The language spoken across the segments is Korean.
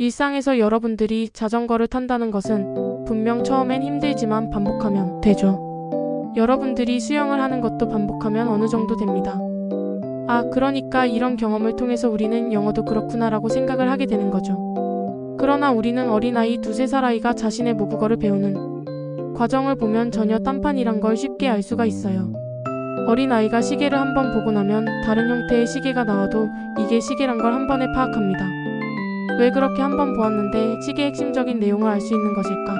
일상에서 여러분들이 자전거를 탄다는 것은 분명 처음엔 힘들지만 반복하면 되죠. 여러분들이 수영을 하는 것도 반복하면 어느 정도 됩니다. 아, 그러니까 이런 경험을 통해서 우리는 영어도 그렇구나라고 생각을 하게 되는 거죠. 그러나 우리는 어린아이 두세 살 아이가 자신의 모국어를 배우는 과정을 보면 전혀 딴판이란 걸 쉽게 알 수가 있어요. 어린아이가 시계를 한번 보고 나면 다른 형태의 시계가 나와도 이게 시계란 걸 한 번에 파악합니다. 왜 그렇게 한번 보았는데 시계의 핵심적인 내용을 알 수 있는 것일까?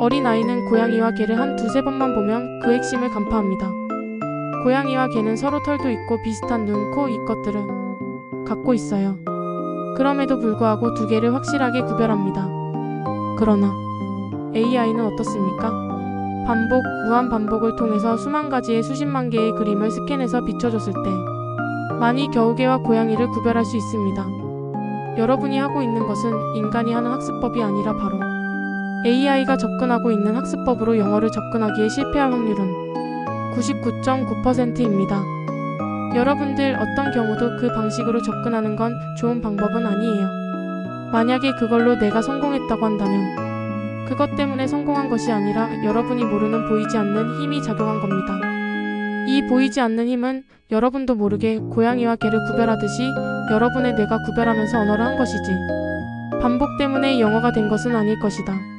어린아이는 고양이와 개를 한 두세 번만 보면 그 핵심을 간파합니다. 고양이와 개는 서로 털도 있고 비슷한 눈, 코, 입 것들을 갖고 있어요. 그럼에도 불구하고 두 개를 확실하게 구별합니다. 그러나 AI는 어떻습니까? 반복, 무한 반복을 통해서 수만 가지의 수십만 개의 그림을 스캔해서 비춰줬을 때 많이 겨우개와 고양이를 구별할 수 있습니다. 여러분이 하고 있는 것은 인간이 하는 학습법이 아니라 바로 AI가 접근하고 있는 학습법으로 영어를 접근하기에 실패할 확률은 99.9%입니다. 여러분들 어떤 경우도 그 방식으로 접근하는 건 좋은 방법은 아니에요. 만약에 그걸로 내가 성공했다고 한다면 그것 때문에 성공한 것이 아니라 여러분이 모르는 보이지 않는 힘이 작용한 겁니다. 이 보이지 않는 힘은 여러분도 모르게 고양이와 개를 구별하듯이 여러분의 뇌가 구별하면서 언어를 한 것이지. 반복 때문에 영어가 된 것은 아닐 것이다.